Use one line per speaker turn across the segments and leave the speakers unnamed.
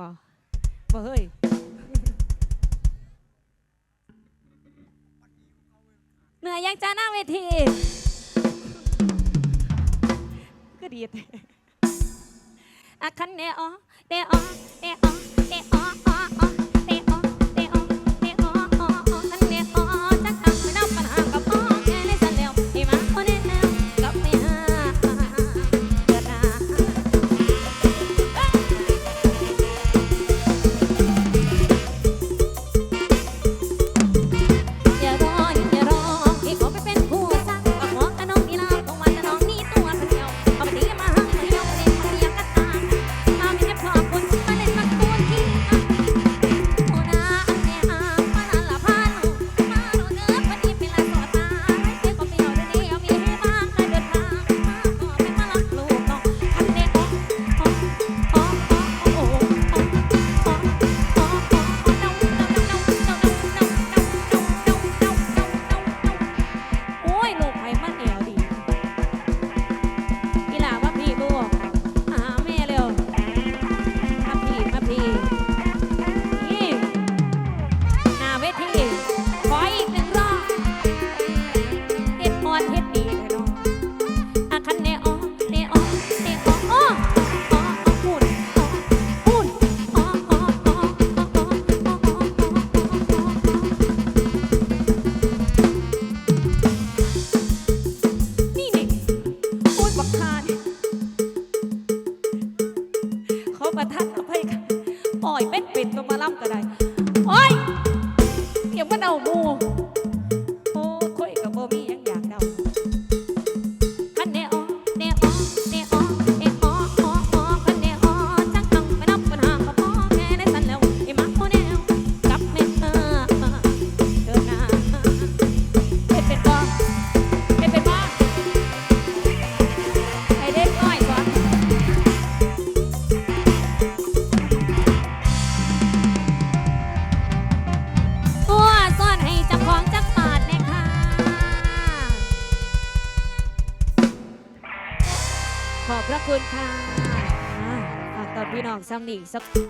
บ่บ่เฮ้ยเหนื่อยยังจ้าหน้าเวทีก็ดีแต่อะคันเนอเนอเนอเนอเนอ 있었고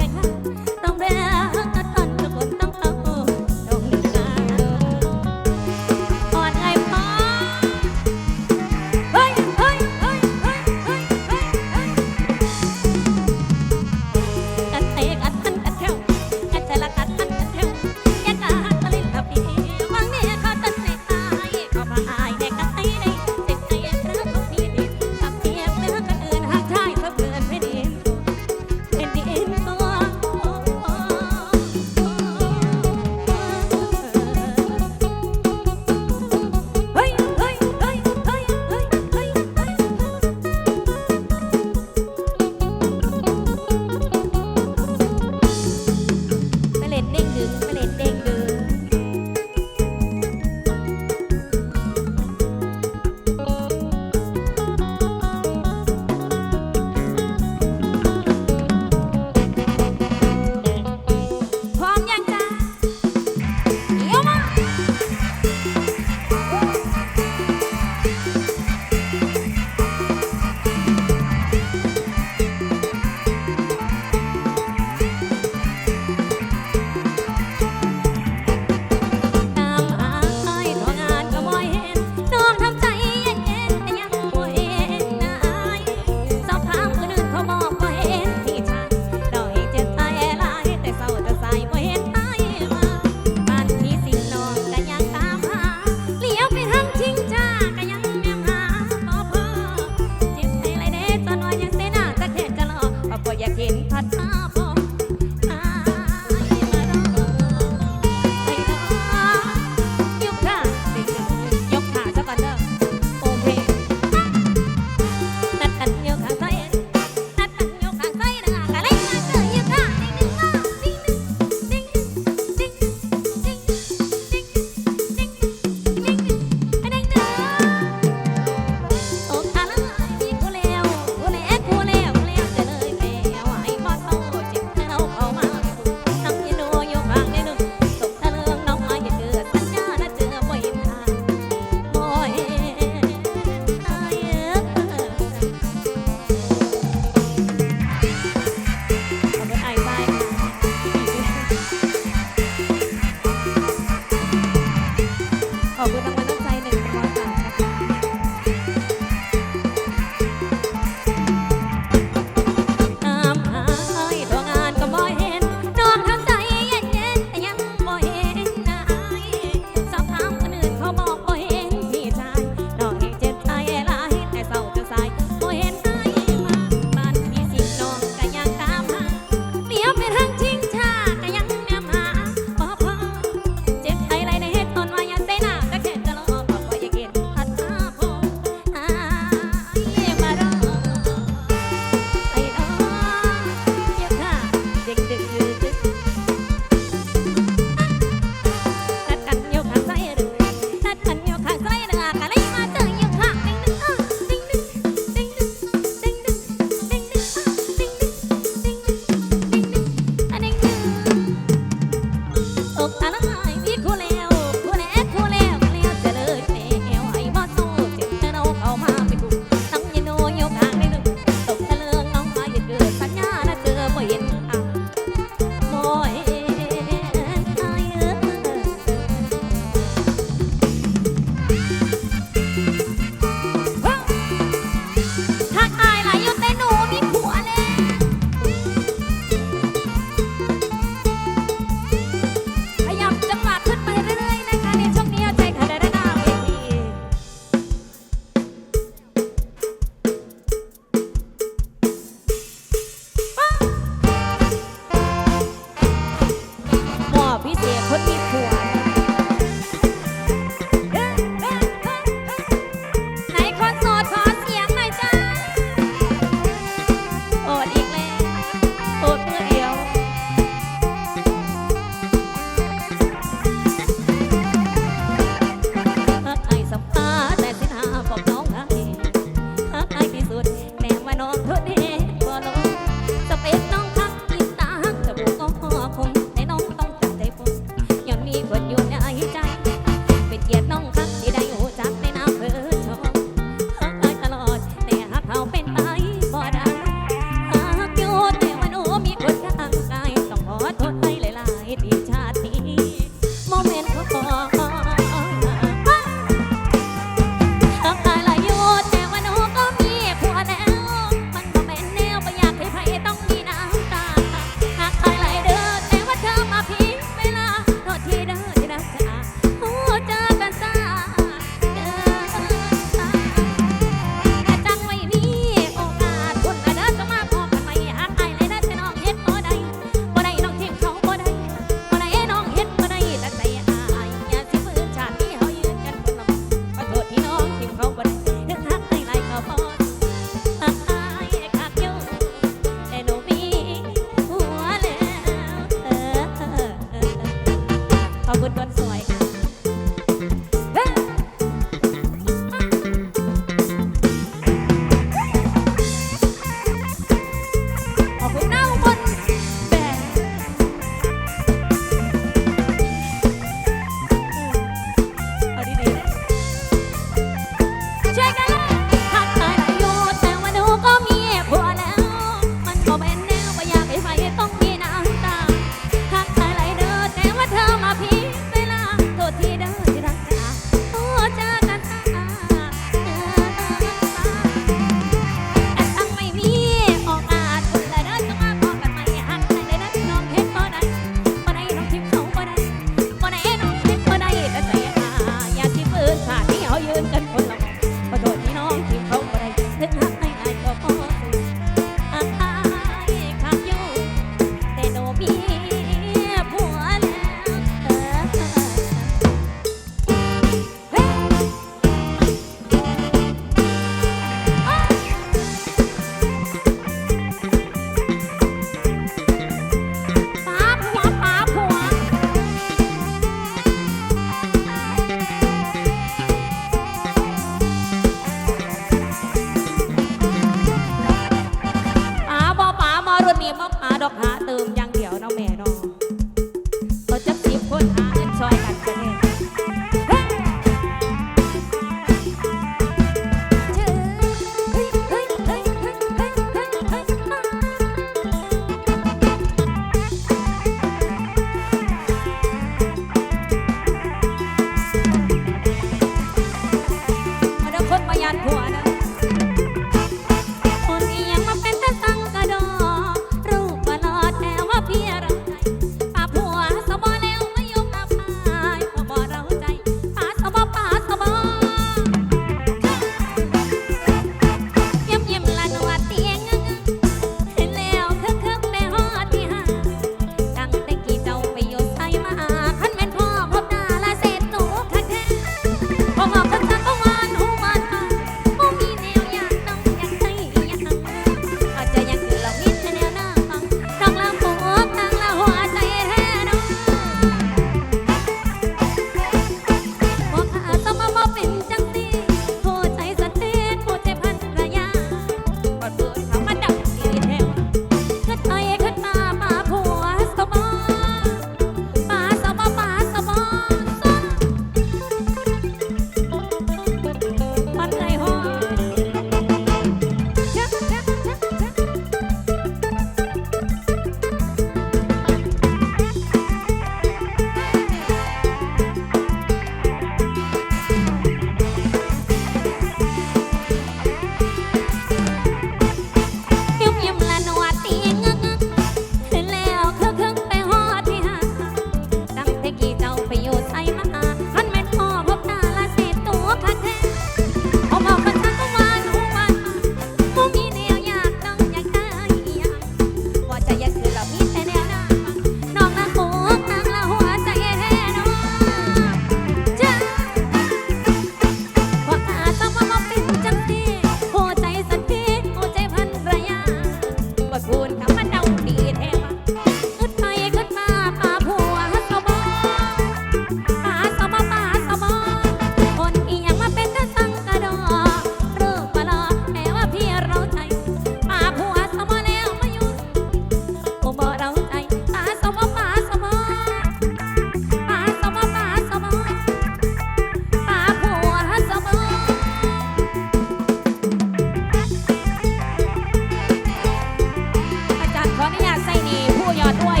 อดด้วย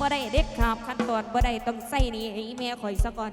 บ่ได้เด็กขาบขันตอนบ่ได้ต้องใส่นี่แม่ข่อยสะก่อน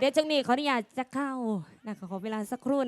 เดี๋ยวช่วงนี้ขออนุญาตจะเข้านะคะขอเวลาสักครู่